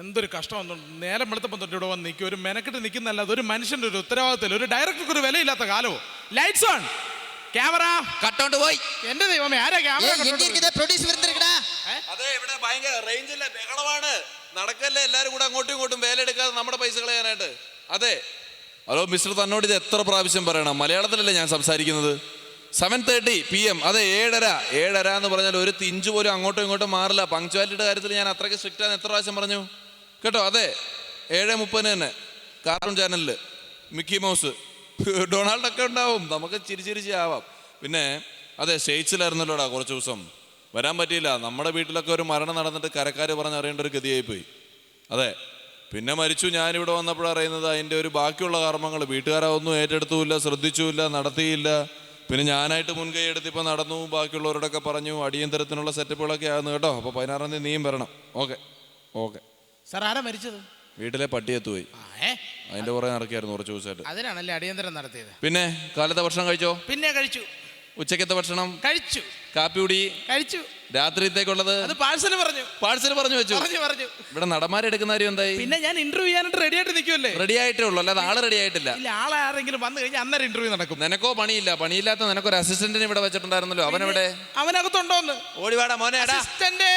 എന്തൊരു കഷ്ടം നേരം വെളുത്തപ്പം തൊട്ട് ഇവിടെ വന്ന് നിൽക്കും. ഒരു മെനക്കെട്ട് നിൽക്കുന്നല്ല അതൊരു മനുഷ്യന്റെ ഒരു ഉത്തരവാദിത്തമില്ല. ഒരു ഡയറക്ടർക്ക് ഒരു വിലയില്ലാത്ത കാലവും. ലൈറ്റ്സ് ഓൺ ക്യാമറ കട്ടോണ്ട് പോയി. എന്റെ ദൈവമേ ആരാ ക്യാമറ പ്രൊഡ്യൂസർ അതെ ഇവിടെ ഭയങ്കര റേഞ്ചിലെ ബഹളമാണ്. നടക്കല്ലേ എല്ലാരും കൂടെ അങ്ങോട്ടും ഇങ്ങോട്ടും വേലെടുക്കാതെ നമ്മുടെ പൈസ കളയാനായിട്ട് അതെ. ഹലോ മിസ്റ്റർ തന്നോട് ഇത് എത്ര പ്രാവശ്യം പറയണം? മലയാളത്തിലല്ലേ ഞാൻ സംസാരിക്കുന്നത്? സെവൻ തേർട്ടി പി എം അതെ ഏഴര. ഏഴര എന്ന് പറഞ്ഞാൽ ഒരു തിഞ്ചു പോലും അങ്ങോട്ടും ഇങ്ങോട്ടും മാറില്ല. പങ്ക്ച്വാലിറ്റിയുടെ കാര്യത്തിൽ ഞാൻ അത്രയ്ക്ക് സ്ട്രിക്റ്റ് ആണ് എത്ര പ്രാവശ്യം പറഞ്ഞു? കേട്ടോ അതെ ഏഴ് മുപ്പതിന് തന്നെ കാർട്ടൂൺ ചാനലിൽ മിക്കി മൗസ്. ഡൊണാൾഡ് ഒക്കെ ഉണ്ടാവും നമുക്ക് ചിരി ചിരിച്ച് ആവാം. പിന്നെ അതെ സ്റ്റേറ്റ്സിലായിരുന്നല്ലോടാ കുറച്ച് ദിവസം. വരാൻ പറ്റിയില്ല നമ്മുടെ വീട്ടിലൊക്കെ ഒരു മരണം നടന്നിട്ട് കരക്കാർ പറഞ്ഞ് അറിയേണ്ട ഒരു ഗതിയായി പോയി അതെ പിന്നെ മരിച്ചു ഞാനിവിടെ വന്നപ്പോൾ അറിയുന്നത് അതിന്റെ ഒരു ബാക്കിയുള്ള കർമ്മങ്ങൾ വീട്ടുകാരൊന്നും ഏറ്റെടുത്തുമില്ല ശ്രദ്ധിച്ചുമില്ല നടത്തിയില്ല. പിന്നെ ഞാനായിട്ട് മുൻകൈ എടുത്തിപ്പോൾ നടന്നു ബാക്കിയുള്ളവരോടൊക്കെ പറഞ്ഞു അടിയന്തരത്തിനുള്ള സെറ്റപ്പുകളൊക്കെ ആകുന്നു കേട്ടോ. അപ്പോൾ പതിനാറാം തീയതി നീയും വരണം. Okay okay. സാർ ആരാ മരിച്ചത്? വീട്ടിലെ പട്ടിയത്ത് പോയി ഏ? അതിന്റെ പുറകെ നടക്കായിരുന്നു കുറച്ച് ദിവസമായിട്ട്. അതിനാണല്ലേ അടിയന്തരം നടത്തിയത്? പിന്നെ കാലത്തെ ഭക്ഷണം കഴിച്ചോ? പിന്നെ കഴിച്ചു. ഉച്ചക്കത്തെ ഭക്ഷണം? കഴിച്ചു. കാപ്പി കുടി? കഴിച്ചു. രാത്രിത്തേക്കുള്ളത് അത് പാഴ്സൽ പറഞ്ഞു. പാഴ്സൽ പറഞ്ഞു വെച്ചു. പറഞ്ഞു പറഞ്ഞു. ഇവിടെ നടന്മാരെടുക്കുന്ന കാര്യം എന്തായി? പിന്നെ ഞാൻ ഇന്റർവ്യൂ ചെയ്യാനായിട്ട് റെഡി ആയിട്ട് നിൽക്കുമല്ലേ റെഡി ആയിട്ടേ ഉള്ളൂ അല്ലാതെ ആൾ റെഡി ആയിട്ടില്ല. ഇല്ല ആരെങ്കിലും വന്നു കഴിഞ്ഞാൽ അന്നേരം ഇന്റർവ്യൂ നടക്കും. നിനക്കോ പണിയില്ല. പണിയില്ലാത്ത നിനക്കൊരു അസിസ്റ്റന്റിനെ ഇവിടെ വെച്ചിട്ടുണ്ടായിരുന്നല്ലോ. അവനെവിടെ? അവനകത്തുണ്ടോന്ന്? ഓടിവാടാ മോനെ അസിസ്റ്റന്റ്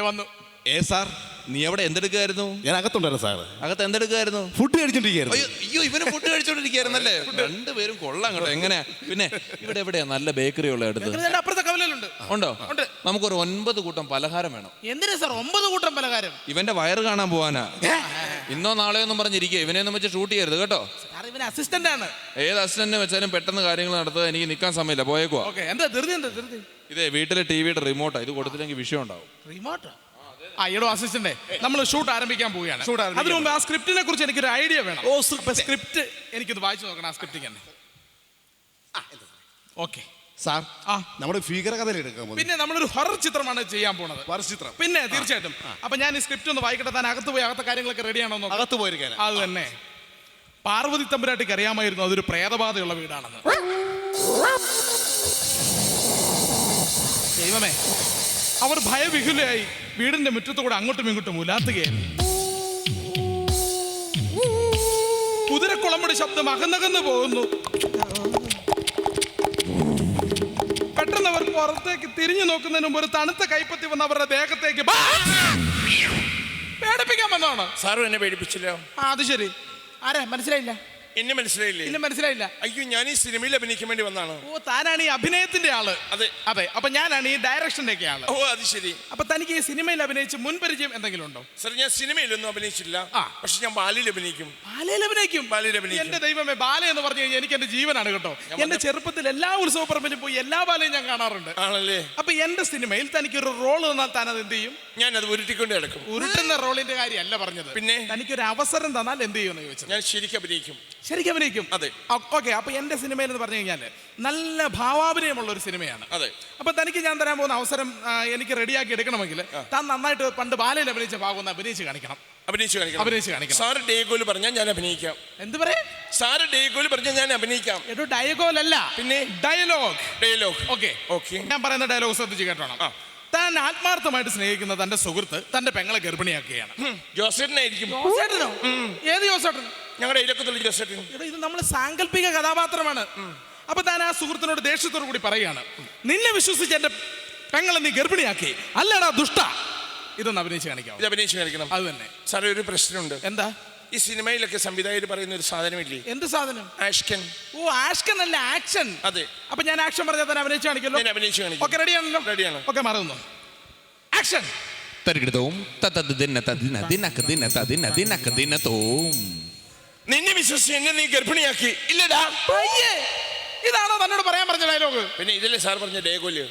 വന്നു. ഏ സാർ? നീ അവിടെ എന്തെടുക്കായിരുന്നു ഞാൻ അകത്തുണ്ടായിരുന്നു സാറ്. അകത്ത് എന്തെടുക്കായിരുന്നു ഫുഡ് കഴിച്ചോണ്ടിരിക്കുകയായിരുന്നു. അയ്യോ അയ്യോ ഇവന് ഫുഡ് കഴിച്ചോണ്ടിരിക്കുകയായിരുന്നല്ലേ? രണ്ടുപേരും കൊള്ളാം കേട്ടോ. എങ്ങനെ പിന്നെ ഇവിടെ എവിടെയാ നല്ല ബേക്കറി ഉള്ള അടുത്ത്? ഇതിന്റെ അപ്പുറത്തെ കവലയിലുണ്ട്. ഉണ്ടോ? ഉണ്ട്. നമുക്കൊരു ഒൻപത് കൂട്ടം പലഹാരം വേണം. എന്തിനാ സാർ ഒമ്പത് കൂട്ടം പലഹാരം? ഇവന്റെ വയറ് കാണാൻ പോവാനാ. ഇന്നോ നാളെയോ ഒന്നും പറഞ്ഞിരിക്കുക ഇവനെയൊന്നും വെച്ച് ഷൂട്ട് ചെയ്യരുത് കേട്ടോ. സാർ ഇവന് അസിസ്റ്റന്റ് ആണ്. ഏത് അസിസ്റ്റന്റ് വെച്ചാലും പെട്ടെന്ന് കാര്യങ്ങൾ നടത്തുക എനിക്ക് നിൽക്കാൻ സമയമില്ല. പോയേക്കുവാ. ഓക്കെ എന്താ ധൃതി എന്താ ധൃതി? ഇതേ വീട്ടിലെ ടി വിയുടെ റിമോട്ടാ ഇത് കൊടുത്തില്ലെങ്കിൽ വിഷയം ഉണ്ടാവും. റിമോട്ടോ ആ എടോ അസിസ്റ്റന്റ് നമ്മൾ ഷൂട്ട് ആരംഭിക്കാൻ പോവുകയാണ്. ഷൂട്ട് ആരംഭിക്കാൻ അതിനു മുമ്പ് ആ സ്ക്രിപ്റ്റിനെ കുറിച്ച് എനിക്കൊരു ഐഡിയ വേണം. ഓ സ്ക്രിപ്റ്റ് എനിക്കിത് വായിച്ചു നോക്കണം ആ സ്ക്രിപ്റ്റിംഗ് തന്നെ ഓക്കെ സാർ ആ. നമ്മുടെ ഭീകര കഥയിൽ എടുക്കാൻ പിന്നെ നമ്മളൊരു ഹൊറർ ചിത്രമാണ് ചെയ്യാൻ പോണത്. ഹൊറർ ചിത്രം. പിന്നെ തീർച്ചയായിട്ടും. അപ്പൊ ഞാൻ ഈ സ്ക്രിപ്റ്റ് ഒന്ന് വായിക്കട്ടെ താൻ അകത്ത് പോയി അകത്തെ കാര്യങ്ങളൊക്കെ റെഡിയാണോ അകത്ത് പോയിരിക്കാൻ അത് തന്നെ. പാർവതി തമ്പുരാട്ടിക്ക് അറിയാമായിരുന്നു അതൊരു പ്രേതബാധയുള്ള വീടാണെന്ന്. ദൈവമേ അവർ ഭയവിഹുലയായി. വീടിന്റെ മുറ്റത്തുകൂടെ അങ്ങോട്ടും ഇങ്ങോട്ടും ഉലാത്തുകയാണ്. കുതിരക്കുളമ്പടി ശബ്ദം അകന്നകന്ന് പോകുന്നു. പെട്ടെന്ന് അവർ പുറത്തേക്ക് തിരിഞ്ഞു നോക്കുന്നതിന് മുമ്പ് ഒരു തണുത്ത കൈപ്പത്തി വന്ന് അവരുടെ ദേഹത്തേക്ക്! പേടിപ്പിക്കാൻ വന്നതാണ്? സാറും എന്നെ പേടിപ്പിച്ചില്ലോ. അത് ശരി. ആരാ? മനസ്സിലായില്ല. എന്നെ മനസ്സിലായില്ലേ? എന്നെ മനസ്സിലായില്ല. അയ്യോ ഞാൻ ഈ സിനിമയിൽ അഭിനയിക്കാൻ വേണ്ടി വന്നാണ് ഓ താനാണ് ഈ അഭിനയത്തിന്റെ ആൾ. അതെ. അതെ അപ്പൊ ഞാനാണ് ഈ ഡയറക്ഷന്റെ ഒക്കെ ആൾ. ഓ അത് ശരി. അപ്പൊ തനിക്ക് ഈ സിനിമയിൽ അഭിനയിച്ച് മുൻപരിചയം എന്തെങ്കിലും ഉണ്ടോ? സർ ഞാൻ സിനിമയിലൊന്നും അഭിനയിച്ചില്ല ആ. പക്ഷെ ഞാൻ ബാലയിൽ അഭിനയിക്കും. ബാലയിൽ അഭിനയിക്കും? ബാലയിൽ അഭിനയിക്കും. എന്റെ ദൈവമേ ബാല എന്ന് പറഞ്ഞു കഴിഞ്ഞാൽ എനിക്ക് എന്റെ ജീവനാണ് കേട്ടോ. എന്റെ ചെറുപ്പത്തിൽ എല്ലാ ഉത്സവ പറമ്പിലും പോയി എല്ലാ ബാലയും ഞാൻ കാണാറുണ്ട്. ആണല്ലേ? അപ്പൊ എന്റെ സിനിമയിൽ തനിക്ക് ഒരു റോൾ തന്നാൽ താൻ അത് എന്ത് ചെയ്യും? ഞാൻ അത് ഉരുട്ടിക്കൊണ്ട് കിടക്കും ഉരുട്ടുന്ന റോളിന്റെ കാര്യമല്ല പറഞ്ഞത്. പിന്നെ? തനിക്കൊരു അവസരം തന്നാൽ എന്ത് ചെയ്യുമെന്ന് ചോദിച്ചു ഞാൻ ശരിക്കും അഭിനയിക്കും. ശരിക്കും അഭിനയിക്കും. അതെ. ഓക്കെ അപ്പൊ എന്റെ സിനിമയിൽ എന്ന് പറഞ്ഞു കഴിഞ്ഞാൽ നല്ല ഭാവാഭിനയമുള്ള ഒരു സിനിമയാണ്. അതെ. അപ്പൊ തനിക്ക് ഞാൻ തരാൻ പോകുന്ന അവസരം ആ, എനിക്ക് റെഡിയാക്കി എടുക്കണമെങ്കിൽ താൻ നന്നായിട്ട് പണ്ട് ബാലയിൽ അഭിനയിച്ച ഭാഗം ഒന്ന് അഭിനയിച്ച് കാണിക്കണം. അഭിനയിച്ചു കാണിക്കണം. അഭിനയിച്ച് കാണിക്കണം. സാറ് ഡേഗോൽ പറഞ്ഞാൽ ഞാൻ അഭിനയിക്കാം. എന്ത് പറയാ? സാറ് ഡേഗോൽ പറഞ്ഞാൽ ഞാൻ അഭിനയിക്കാം. എടോ ഡയഗോലല്ല. പിന്നെ? ഡയലോഗ്. ഡയലോഗ്. ഓക്കെ. ഓക്കെ. ഞാൻ പറയുന്ന ഡയലോഗ് ശ്രദ്ധിച്ച് കേട്ടോണം. ആ. താൻ ആത്മാർത്ഥമായിട്ട് സ്നേഹിക്കുന്ന തന്റെ സുഹൃത്ത് തന്റെ പെങ്ങളെ ഗർഭിണിയാക്കുകയാണ്. ജോസേട്ടനായിരിക്കും. ജോസേട്ടനോ? ഏത് ജോസേട്ടൻ? ഞങ്ങളുടെ ഇലക്കത്തുള്ള ജോസേട്ടൻ. എടാ, ഇത് നമ്മൾ സാങ്കല്പിക കഥാപാത്രമാണ്. അപ്പൊ താൻ ആ സുഹൃത്തിനോട് ദേഷ്യത്തോടു കൂടി പറയാണ് നിന്നെ വിശ്വസിച്ച് എന്റെ പെങ്ങളെ നീ ഗർഭിണിയാക്കി. അല്ലടാ ദുഷ്ട. ഇതൊന്ന് അഭിനയിച്ച് കാണിക്കാം അഭിനയിച്ച് അഭിനയിച്ചു കാണിക്കണം. അത് തന്നെ. സാറേ ഒരു പ്രശ്നമുണ്ട്. എന്താ? ഈ സിനിമയിലൊക്കെ സംവിധായകർ പറയുന്ന ഒരു സാധനമില്ലേ? എന്ത് സാധനം? ആഷ്കൻ. ഓ ആഷ്കൻ അല്ല ആക്ഷൻ. അതെ. അപ്പൊ ഞാൻ ആക്ഷൻ പറഞ്ഞാൽ തന്നെ അഭിനയിച്ചു കാണിക്കല്ലോ ഞാൻ അഭിനയിച്ചു കാണിക്കും. ഓക്കെ റെഡിയാണല്ലോ? റെഡിയാണ്. ഓക്കെ മറന്നു. ആക്ഷൻ. തരികിടതവും തത്തത് ദിന തദിന ദിനക്ക് ദിന തദിന ദിനക്ക് ദിനത്തോം നിന്നെ വിശ്വസിച്ച് എന്നെ നീ ഗർഭിണിയാക്കി. ഇല്ലടാ. അയ്യേ ഇതാണോ തന്നോട് പറയാൻ പറഞ്ഞ ഡയലോഗ് പിന്നെ ഇതിലെ സാർ പറഞ്ഞ ഡയലോഗ്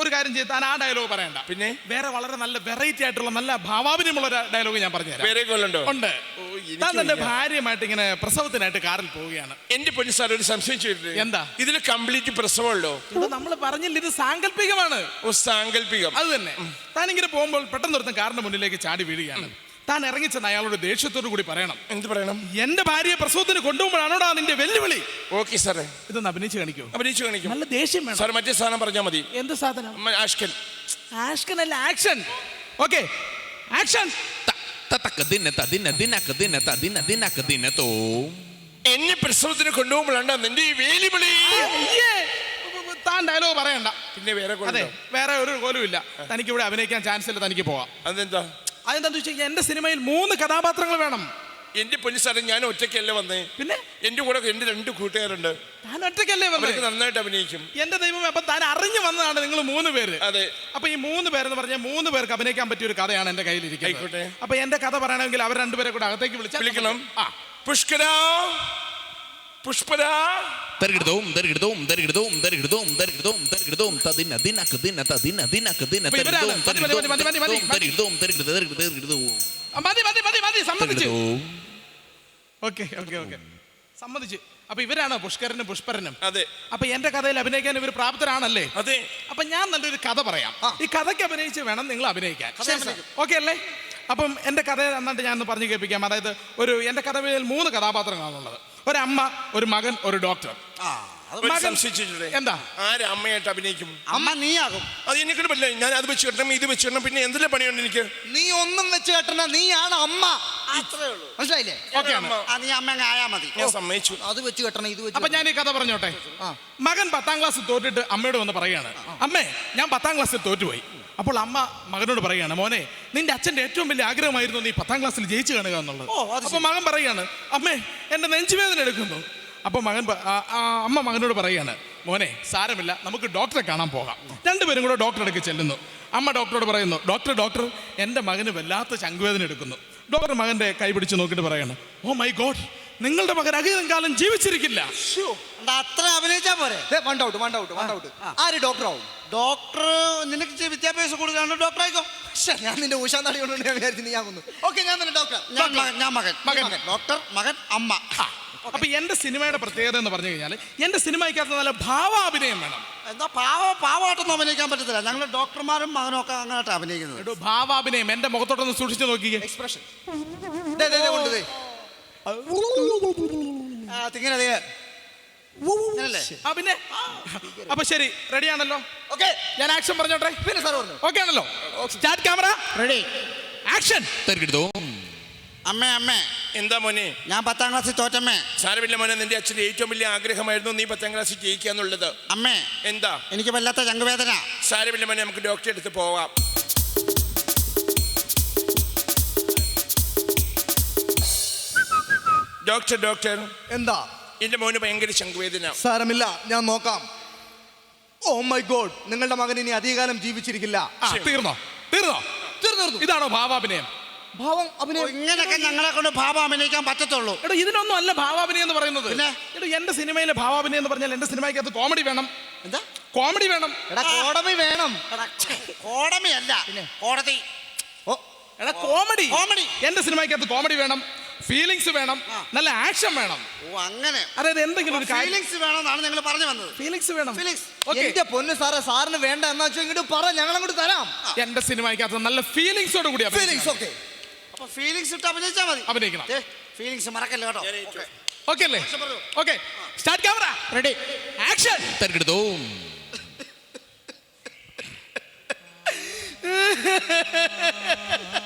ഒരു കാര്യം ചെയ്ത് താൻ ആ ഡയലോഗ് പറയണ്ട. പിന്നെ? വേറെ വളരെ നല്ല വെറൈറ്റി ആയിട്ടുള്ള നല്ല ഭാവാഭിനയമുള്ള ഒരു ഡയലോഗ് ഞാൻ പറഞ്ഞുതരാം. ഉണ്ട്. താൻ തന്റെ. ഭാര്യയുമായിട്ട് ഇങ്ങനെ പ്രസവത്തിനായിട്ട് കാറിൽ പോവുകയാണ്. എന്റെ പൊന്നു സാർ ഒരു സംശയം ചോദിച്ചിട്ട് എന്താ? ഇതിൽ കംപ്ലീറ്റ് പ്രസവമുള്ളോ ഇത് നമ്മൾ പറഞ്ഞില്ല ഇത് സാങ്കല്പികമാണ്. സാങ്കല്പികം. അത് തന്നെ. താൻ ഇങ്ങനെ പോകുമ്പോൾ പെട്ടെന്ന് ഒരുത്തൻ കാറിന്റെ മുന്നിലേക്ക് ചാടി വീഴുകയാണ്. താൻ ഇറങ്ങിച്ചെന്ന് അയാളോട് ദേഷ്യത്തോടു കൂടി പറയണം. എന്ത് പറയണം? എന്റെ ഭാര്യയെ പ്രസവത്തിന് കൊണ്ടുപോകുമ്പോഴാണോടാ നിന്റെ വെല്ലുവിളി? ഓക്കെ സാറേ. ഇതൊന്ന് അഭിനയിച്ച് കാണിക്കോ. അഭിനയിച്ച് കാണിക്കും. നല്ല ദേഷ്യം വേണം. സാർ മറ്റേ സാധനം പറഞ്ഞാൽ മതി. എന്ത് സാധനം? അമ്മ, ആഷ്കൻ. ആഷ്കൻ അല്ല ആക്ഷൻ. ഓക്കെ. ആക്ഷൻ. എന്നെ പ്രസവത്തിന് കൊണ്ടുപോകുമ്പോഴാണ് നിന്റെ ഈ വേലിവിളി താൻ ഡയലോഗ് പറയണ്ട. പിന്നെ വേറെ അതെ വേറെ ഒരു കോലും ഇല്ല. തനിക്ക് ഇവിടെ അഭിനയിക്കാൻ ചാൻസ് ഇല്ല തനിക്ക് പോവാം. അതെന്താ? അതെന്താന്ന് കഴിഞ്ഞാൽ എന്റെ സിനിമയിൽ മൂന്ന് കഥാപാത്രങ്ങൾ വേണം. എന്റെ സാറേ ഞാൻ ഒറ്റയ്ക്കല്ലേ വന്നേ? പിന്നെ? എന്റെ കൂടെ എന്റെ രണ്ട് കൂട്ടുകാരുണ്ട്. താൻ ഒറ്റയ്ക്കല്ലേ വന്നത് നന്നായിട്ട് അഭിനയിക്കും. എന്റെ ദൈവമേ അപ്പൊ താൻ അറിഞ്ഞു വന്നതാണ് നിങ്ങൾ മൂന്ന് പേര്. അതെ. അപ്പൊ ഈ മൂന്ന് പേരെന്ന് പറഞ്ഞാൽ മൂന്ന് പേർക്ക് അഭിനയിക്കാൻ പറ്റിയ ഒരു കഥയാണ് എന്റെ കയ്യിലിരിക്കുന്നത്. ഇരിക്കുന്നത് അപ്പൊ എന്റെ കഥ പറയണമെങ്കിൽ അവർ രണ്ടുപേരെ കൂടെ അകത്തേക്ക് വിളിച്ചാൽ വിളിക്കണം. ആ. പുഷ്കര. പുഷ്പര. തരികിടതോം തരികിടതോം തരികിടതോം തരികിടതോം തരികിടതോം തരികിടതോം ത ദിന ദിനക്ക ദിന ത ദിന ദിനക്ക ദിന അപ്പൊ ഇവരാണ്. തരികിടതോം മതി, മതി, മതി, മതി, മതി, മതി. തരികിടതോം തരികിട തരികിട തരികിടതോം ആ, മതി മതി മതി മതി സമ്മതിച്ചു. Okay okay okay. സമ്മതിച്ചു. അപ്പൊ ഇവരാണോ പുഷ്കരനും പുഷ്പരനും? അതെ. അപ്പൊ എന്റെ കഥയിൽ അഭിനയിക്കാൻ ഇവർ പ്രാപ്തരാണല്ലേ? അതെ. അപ്പൊ ഞാൻ നല്ലൊരു കഥ പറയാം. ഈ കഥയ്ക്ക് അഭിനയിച്ച് വേണം നിങ്ങൾ അഭിനയിക്കാൻ. ഓക്കെ അല്ലേ? അപ്പം എന്റെ കഥ എന്നിട്ട് ഞാൻ ഒന്ന് പറഞ്ഞു കേൾപ്പിക്കാം. അതായത് ഒരു എന്റെ കഥയിൽ മൂന്ന് കഥാപാത്രങ്ങളാണുള്ളത്. ഒരമ്മ ഒരു മകൻ ഒരു ഡോക്ടർ മകൻ- എന്താ? ആര് അമ്മയായിട്ട് അഭിനയിക്കും? അമ്മ നീയാകും. അത് എന്നെ കൊണ്ട് പറ്റില്ല. ഞാൻ അത് വെച്ച് കിട്ടണം ഇത് വെച്ച് കിട്ടണം പിന്നെ എന്തെല്ലാം പണിയുണ്ട് എനിക്ക്? നീ ഒന്നും വെച്ച് കെട്ടണ നീയാണ് അമ്മ. മനസ്സിലായില്ലേ? ഓക്കെ അമ്മ. ആ നീ അമ്മ ആയാ മതി. ഞാൻ സമ്മതിച്ചു. അത് വെച്ച് കെട്ടണം ഇത് വെച്ച് അപ്പൊ ഞാൻ ഈ കഥ പറഞ്ഞോട്ടെ? മകൻ പത്താം ക്ലാസ് തോറ്റിട്ട് അമ്മയോട് വന്ന് പറയാണ് അമ്മേ ഞാൻ പത്താം ക്ലാസ്സിൽ തോറ്റുപോയി. അപ്പോൾ അമ്മ മകനോട് പറയുകയാണ് മോനെ നിന്റെ അച്ഛന്റെ ഏറ്റവും വലിയ ആഗ്രഹമായിരുന്നു നീ പത്താം ക്ലാസ്സിൽ ജയിച്ചു കാണുക എന്നുള്ളത്. അപ്പോൾ അപ്പൊ മകൻ പറയുകയാണ് അമ്മേ എന്റെ നെഞ്ചുവേദന എടുക്കുന്നു. അപ്പോൾ മകൻ അമ്മ മകനോട് പറയുകയാണ് മോനെ സാരമില്ല നമുക്ക് ഡോക്ടറെ കാണാൻ പോകാം. രണ്ടുപേരും കൂടെ ഡോക്ടറെടുക്ക് ചെല്ലുന്നു. അമ്മ ഡോക്ടറോട് പറയുന്നു ഡോക്ടർ ഡോക്ടർ എന്റെ മകന് വല്ലാത്ത ചങ്കുവേദന എടുക്കുന്നു. ഡോക്ടർ മകന്റെ കൈ പിടിച്ച് നോക്കിയിട്ട് പറയാണ് ഓ മൈ ഗോഡ് നിങ്ങളുടെ മകൻ അധികം കാലം ജീവിച്ചിരിക്കില്ല. അത്ര അഭിനയിച്ചാ പോരെ. One out one out one out ആര് ഡോക്ടർ ആവും ഡോക്ടർ നിനക്ക് ഇച്ചിരി വിദ്യാഭ്യാസം കൂടുതലാണ്. ഡോക്ടർ ആയിക്കോ. ശ്ശെ, ഞാൻ നിന്റെ ഊശാന്താടി കൊണ്ട് ഞാൻ വിചാരിച്ചു ഞാൻ കൊന്നു ഓക്കെ ഞാൻ തന്നെ ഡോക്ടർ. ഞാൻ മകൻ ഞാൻ മകൻ മകൻ. ഡോക്ടർ മകൻ അമ്മ. അപ്പൊ എന്റെ സിനിമയുടെ പ്രത്യേകത എന്ന് പറഞ്ഞു കഴിഞ്ഞാൽ എന്റെ സിനിമയ്ക്കകത്ത് നല്ല ഭാവാഭിനയം വേണം. എന്താ പാവ പാവമായിട്ടൊന്നും അഭിനയിക്കാൻ പറ്റത്തില്ല. ഞങ്ങൾ ഡോക്ടർമാരും മകനും ഒക്കെ അങ്ങനെയായിട്ട് അഭിനയിക്കുന്നത്. എടോ ഭാവാഭിനയം. എന്റെ മുഖത്തോട്ടൊന്ന് സൂക്ഷിച്ചു നോക്കിക്കേ എക്സ്പ്രഷൻ കൊണ്ടുപോയി ദേ. ആ, തിങ്ങനെ? ആ പിന്നെ? അപ്പൊ ശരി റെഡി ആണല്ലോ ഓക്കെ ഞാൻ ആക്ഷൻ പറഞ്ഞോട്ടെ? പിന്നെ സാർ പറഞ്ഞു. ഓക്കെ ആണല്ലോ. Start camera. റെഡി. ആക്ഷൻ. തരികിടതോം അമ്മേ അമ്മേ. എന്താ മോനെ? ഞാൻ പത്താം ക്ലാസ്സിൽ തോറ്റമ്മേ. സാരമില്ല മോനെ നിന്റെ അച്ഛന്റെ ഏറ്റവും വലിയ ആഗ്രഹമായിരുന്നു നീ പത്താം ക്ലാസ്സിൽ ജയിക്കുക എന്നുള്ളത്. അമ്മേ. എന്താ? എനിക്ക് വല്ലാത്ത ചങ്കുവേദന. സാരമില്ല മോനെ നമുക്ക് ഡോക്ടറെ അടുത്ത് പോവാം. Doctor doctor. എന്താ? എന്റെ മോന് ഭയങ്കര ശങ്കുവേദന സാരമില്ല ഞാൻ നോക്കാം. ഓ മൈ ഗോഡ് നിങ്ങളുടെ മകൻ ഇനി അധികകാലം ജീവിച്ചിരിക്കില്ല. ആ. തീർന്നോ? തീർന്നോ? തീർന്നു ഇതാണോ ഭാവാഭിനയം? ഭാവം അഭിനയം. ഇങ്ങനെയൊക്കെ ഞങ്ങളെ കൊണ്ട് ഭാവ അഭിനയിക്കാൻ പറ്റത്തുള്ളൂ. എടോ ഇതിനൊന്നും അല്ല ഭാവാഭിനയം എന്ന് പറയുന്നത്. പിന്നെ? എടോ എന്റെ സിനിമയിലെ ഭാവാഭിനയം എന്ന് പറഞ്ഞാൽ എന്റെ സിനിമയ്ക്കകത്ത് കോമഡി വേണം. എന്താ? കോമഡി വേണം. എടാ കോടമി വേണം. കോടമയല്ല കോടതി. ഓ. എടാ കോമഡി. കോമഡി. എന്റെ സിനിമയ്ക്കകത്ത് കോമഡി വേണം. ഫീലിങ്സ് വേണം. നല്ല ആക്ഷൻ വേണം. ഓ അങ്ങനെ. അതായത് എന്തെങ്കിലും ഒരു കാര്യം വേണം എന്നാണ് നിങ്ങൾ പറഞ്ഞു വന്നത്. ഫീലിങ്സ് വേണം. ഫീലിങ്സ് ഓക്കെ എന്റെ പൊന്നു സാറേ സാറിന് വേണ്ട എന്നാ വെച്ചാൽ ഇങ്ങോട്ട് പറ ഞങ്ങൾ അങ്ങോട്ട് തരാം എന്റെ സിനിമയ്ക്കകത്ത് നല്ല ഫീലിങ്സോട് കൂടി ഫീലിങ്സ്. ഓക്കെ അപ്പൊ ഫീലിങ്സ് ഇട്ട് അഭിനയിച്ചാൽ മതി. അഭിനയിക്കണം. ഫീലിങ്സ് മറക്കല്ലേ കേട്ടോ? ഓക്കെ അല്ലേ? Okay start camera ready action തരികിടതോം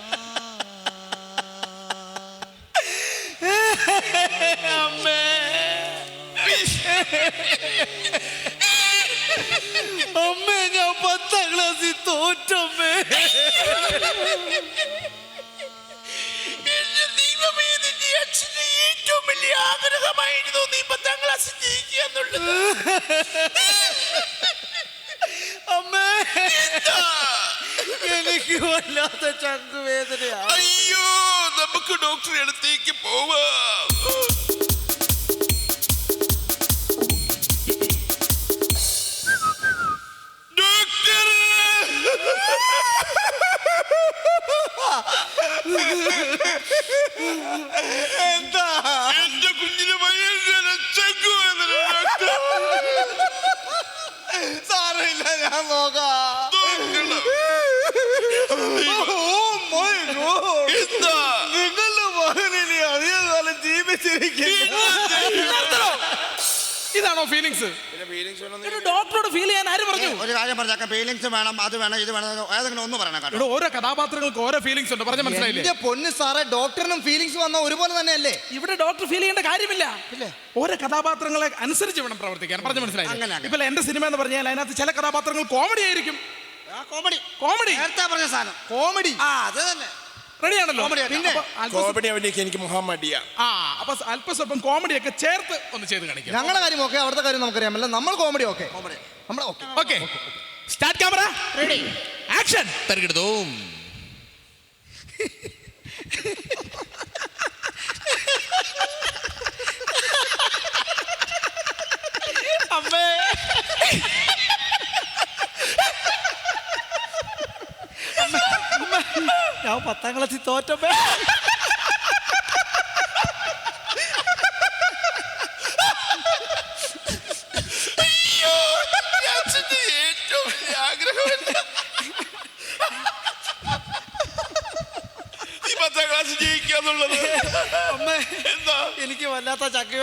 അമ്മേ ഞാൻ പത്താം ക്ലാസ്സിൽ തോറ്റമ്മേ ഏറ്റവും വലിയ ആഗ്രഹമായിരുന്നു നീ പത്താം ക്ലാസ്സിൽ ജയിക്കുക എന്നുള്ളത്. അമ്മേ എനിക്ക് വല്ലാത്ത ചങ്കുവേദനയാ. അയ്യോ നമുക്ക് ഡോക്ടറെ അടുത്തേക്ക് പോവാം. സാറില്ല ഞാൻ നോക്കാം ഇതാണോ ഫീലിങ്സ് ഡോക്ടറോട് ഫീൽ ചെയ്യാൻ ആര് പറഞ്ഞു? ഒരു കാര്യം പറഞ്ഞാൽ ഫീലിങ്സ് വേണം അത് വേണം ഇത് വേണം ഏതെങ്കിലും ഒന്ന് പറയണം കേട്ടോ. ഓരോ കഥാപാത്രങ്ങൾക്ക് ഓരോ ഫീലിങ്സ് ഉണ്ട്. പറഞ്ഞ മനസ്സിലായില്ലേ? പൊന്ന് സാറേ ഡോക്ടറിനും ഫീലിങ്സ് വന്ന ഒരുപോലെ തന്നെയല്ലേ? ഇവിടെ ഡോക്ടർ ഫീൽ ചെയ്യേണ്ട കാര്യമില്ല. ഓരോ കഥാപാത്രങ്ങളെ അനുസരിച്ച് വേണം പ്രവർത്തിക്കാൻ. പറഞ്ഞു മനസ്സിലായി അങ്ങനെ, അങ്ങനെ. ഇപ്പൊ എന്റെ സിനിമ എന്ന് പറഞ്ഞാൽ അതിനകത്ത് ചില കഥാപാത്രങ്ങൾ കോമഡി ആയിരിക്കും. കോമഡി കോമഡി നേരത്തെ പറഞ്ഞ സാധനം. കോമഡി ആ അത് തന്നെ. റെഡിയാണല്ലോ. പിന്നെ കോമഡി അഭിനയിക്കാൻ എനിക്ക് മുഹമ്മദിയ. ആ അപ്പൊ അല്പസ്വല്പം കോമഡി ഒക്കെ ചേർത്ത് ഒന്ന് ചെയ്ത് കാണിക്കാം. ഞങ്ങളുടെ കാര്യം ഓക്കെ അവിടുത്തെ കാര്യം നമുക്കറിയാമല്ല. നമ്മൾ കോമഡി ഓക്കെ. കോമഡി. നമ്മൾ okay. Okay. Start camera ready action തരകിടതും അമ്മേ ഞാൻ പത്താം ക്ലാസ്സിൽ തോറ്റപ്പേ പത്താം ക്ലാസ് ജയിക്കുക എന്നുള്ളത് അമ്മേ എന്താ? എനിക്ക് വല്ലാത്ത ചക്കി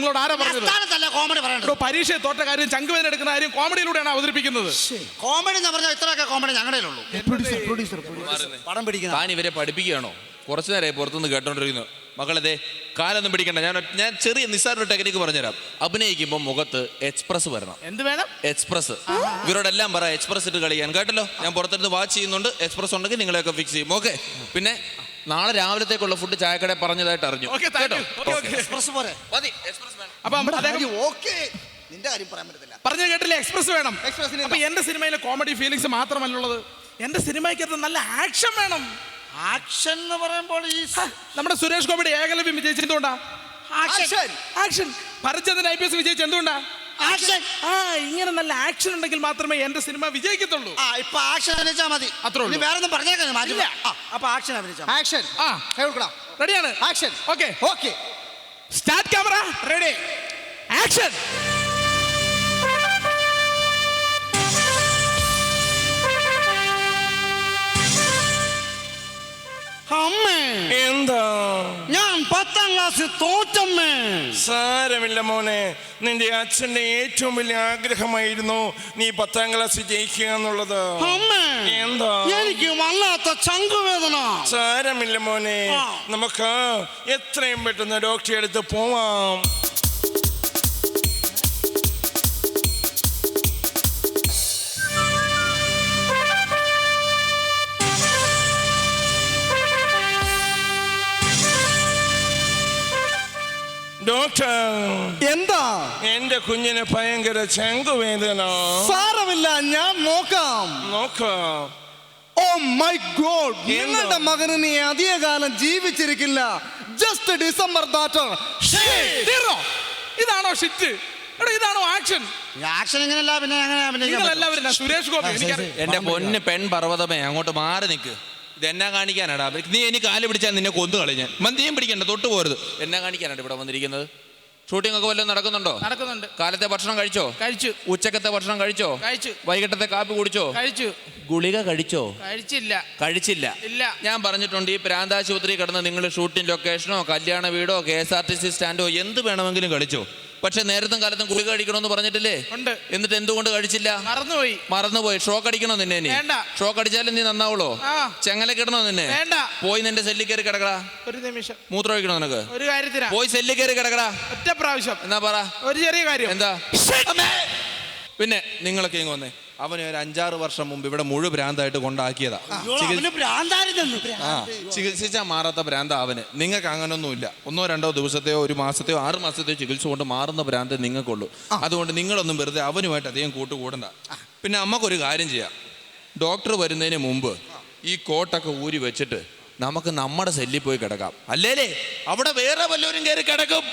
നിങ്ങളോട് ആരാ പറഞ്ഞത്? സ്ഥാനത്തല്ല കോമഡി പറയണ്ടത്. എടോ പരീക്ഷയെ തോറ്റ കാര്യം ചങ്കുവേദന എടുക്കുന്ന കാര്യം കോമഡിയിലൂടെയാണ് അവതരിപ്പിക്കുന്നത്. കോമഡി എന്ന് പറഞ്ഞാൽ ഇത്രയൊക്കെ കോമഡി ഞങ്ങളുടെ ഉള്ളൂ പടം പിടിക്കുന്ന. താൻ ഇവരെ പഠിപ്പിക്കുകയാണോ? കുറച്ചു നേരമായി പുറത്തുനിന്ന് കേട്ടോണ്ടിരിക്കുന്നു. മകളതെ കാലൊന്നും പിടിക്കണ്ട. ഞാൻ ഞാൻ ചെറിയ നിസ്സാര ടെക്നിക്ക് പറഞ്ഞുതരാം. അഭിനയിക്കുമ്പോൾ മുഖത്ത് എക്സ്പ്രസ് വരണം. എന്ത് വേണം? എക്സ്പ്രസ് ഇവരോടെല്ലാം പറ എക്സ്പ്രസ് ഇട്ട് കളിക്കാൻ കേട്ടല്ലോ? ഞാൻ പുറത്തെടുത്ത് വാച്ച് ചെയ്യുന്നുണ്ട്. എക്സ്പ്രസ് ഉണ്ടെങ്കിൽ നിങ്ങളെയൊക്കെ ഫിക്സ് ചെയ്യും. ഓക്കെ പിന്നെ നാളെ രാവിലത്തേക്കുള്ള ഫുഡ് ചായക്കട പറഞ്ഞതായിട്ട് അറിഞ്ഞു. പറഞ്ഞു thank you okay okay express പോരെ. മതി എക്സ്പ്രസ് വേണം. അപ്പം അദ്ദേഹം ഓക്കെ നിന്റെ കാര്യം പറയാൻ പറ്റത്തില്ല. പറഞ്ഞ കേട്ടില്ലേ? എക്സ്പ്രസ് വേണം. അപ്പൊ എന്റെ സിനിമയിലെ കോമഡി ഫീലിങ്സ് മാത്രമല്ലുള്ളത്. എന്റെ സിനിമയ്ക്കകത്ത് നല്ല ആക്ഷൻ വേണം. ആക്ഷൻ എന്ന് പറയുമ്പോൾ ഈ നമ്മുടെ സുരേഷ് ഗോപിയുടെ ഏകലവ്യം വിജയിച്ചത് എന്തുകൊണ്ടാ action action Bharathchandran I P S വിജയിച്ചത് എന്തുകൊണ്ടാ? ആക്ഷൻ. ആ ഇങ്ങനെ നല്ല ആക്ഷൻ ഉണ്ടെങ്കിൽ മാത്രമേ എന്റെ സിനിമ വിജയിക്കത്തുള്ളൂ. ആ ഇപ്പൊ ആക്ഷൻ അഭിനയിച്ചാ മതി. അത്രേ ഉള്ളൂ. ഇനി വേറെ ഒന്നും പറഞ്ഞേക്കാൻ മാറ്റില്ല ആ, അപ്പൊ ആക്ഷൻ അഭിനയിച്ചാ. ആക്ഷൻ. ആ കൈ കൊടുക്കണം റെഡിയാണ് action. Okay okay start camera ready action class തോറ്റമ്മേ. സാരമില്ല മോനെ. നിന്റെ അച്ഛന്റെ ഏറ്റവും വലിയ ആഗ്രഹമായിരുന്നു നീ പത്താം ക്ലാസ് ജയിക്കുക എന്നുള്ളത്. അമ്മേ എന്താ? എനിക്ക് വല്ലാത്ത ചങ്കുവേദന. സാരമില്ല മോനെ. നമുക്ക് എത്രയും പെട്ടെന്ന് ഡോക്ടറെ അടുത്ത് പോവാം. ഡോക്ടർ എന്താ? എന്റെ കുഞ്ഞിന് ഭയങ്കര ചങ്കുവേദന സാരമില്ല ഞാൻ നോക്കാം. നോക്കാം. ഓ മൈ ഗോഡ് നിങ്ങളുടെ മകന് നീ അധികകാലം ജീവിച്ചിരിക്കില്ല. ജസ്റ്റ് ഡിസംബർ ദാറ്റർ ഇതാണോ ഷിറ്റ് എടോ ഇതാണോ ആക്ഷൻ ആക്ഷൻ ഇങ്ങനെയല്ല പിന്നെ ഞാൻ സുരേഷ് ഗോപി എന്റെ പൊന്ന് പെൺ പർവതമേ അങ്ങോട്ട് മാറി നിൽക്ക് ഇത് എന്നാ കാണിക്കാനാടാ. നീ എനിക്ക് കാൽ പിടിച്ചാൽ നിന്നെ കൊന്നു കളഞ്ഞ് മന്തിയും പിടിക്കണ്ട തൊട്ട് പോരുത്. എന്നാ കാണിക്കാനാണ് ഇവിടെ വന്നിരിക്കുന്നത്. ഷൂട്ടിംഗ് ഒക്കെ വല്ലതും നടക്കുന്നുണ്ടോ? നടക്കുന്നുണ്ട്. കാലത്തെ ഭക്ഷണം കഴിച്ചോ? കഴിച്ചു. ഉച്ചക്കത്തെ ഭക്ഷണം കഴിച്ചോ? കഴിച്ചു. വൈകിട്ടത്തെ കാപ്പി കുടിച്ചോ? കഴിച്ചു. ഗുളിക കഴിച്ചോ? കഴിച്ചില്ല. കഴിച്ചില്ല. ഇല്ല. ഞാൻ പറഞ്ഞിട്ടുണ്ട് ഈ പ്രാന്താശുപത്രി കിടന്ന് നിങ്ങൾ ഷൂട്ടിംഗ് ലൊക്കേഷനോ കല്യാണ വീടോ K S R T C സ്റ്റാൻഡോ എന്ത് വേണമെങ്കിലും കളിച്ചോ? പക്ഷെ നേരത്തും കാലത്തും ഗുളിക കഴിക്കണമെന്ന് പറഞ്ഞിട്ടില്ലേ? ഉണ്ട്. എന്നിട്ട് എന്തുകൊണ്ട് കഴിച്ചില്ല? മറന്നുപോയി. മറന്നുപോയി. ഷോക്ക് അടിക്കണോ നിന്നെ നീ വേണ്ട. ഷോക്ക് അടിച്ചാലും നീ നന്നാവുള്ളോ? ചെങ്ങല കിടണോ നിന്നെ? വേണ്ട. പോയി നിന്റെ സെല്ലി കയറി കിടക്കടാ. ഒരു നിമിഷം. മൂത്രം ഒഴിക്കണോ നിനക്ക്? ഒരു കാര്യത്തിന്. പോയി സെല്ലി കയറി കിടക്കടാ. ഒറ്റ പ്രാവശ്യം. എന്നാ പറ. ഒരു ചെറിയ കാര്യം. എന്താ? പിന്നെ നിങ്ങളൊക്കെ ഇങ്ങ് വന്നേ. അവനെ ഒരു അഞ്ചാറ് വർഷം മുമ്പ് ഇവിടെ മുഴു ഭ്രാന്തായിട്ട് കൊണ്ടാക്കിയതാ. ആ ചികിത്സിച്ചാൽ മാറാത്ത ഭ്രാന്ത അവന്. നിങ്ങൾക്ക് അങ്ങനൊന്നുമില്ല. ഒന്നോ രണ്ടോ ദിവസത്തെയോ ഒരു മാസത്തെയോ ആറ് മാസത്തെയോ ചികിത്സ കൊണ്ട് മാറുന്ന ഭ്രാന്ത് നിങ്ങൾക്കുള്ളൂ. അതുകൊണ്ട് നിങ്ങളൊന്നും വെറുതെ അവനുമായിട്ട് അധികം കൂട്ടുകൂടണ്ട. പിന്നെ അമ്മക്കൊരു കാര്യം ചെയ്യാം. ഡോക്ടർ വരുന്നതിന് മുമ്പ് ഈ കോട്ടൊക്കെ ഊരി വെച്ചിട്ട് നമുക്ക് നമ്മുടെ സെല്ലിൽ പോയി കിടക്കാം. അല്ലേലേ അവിടെ വേറെ വല്ലവരും കയറി കിടക്കും.